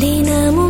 தினமும்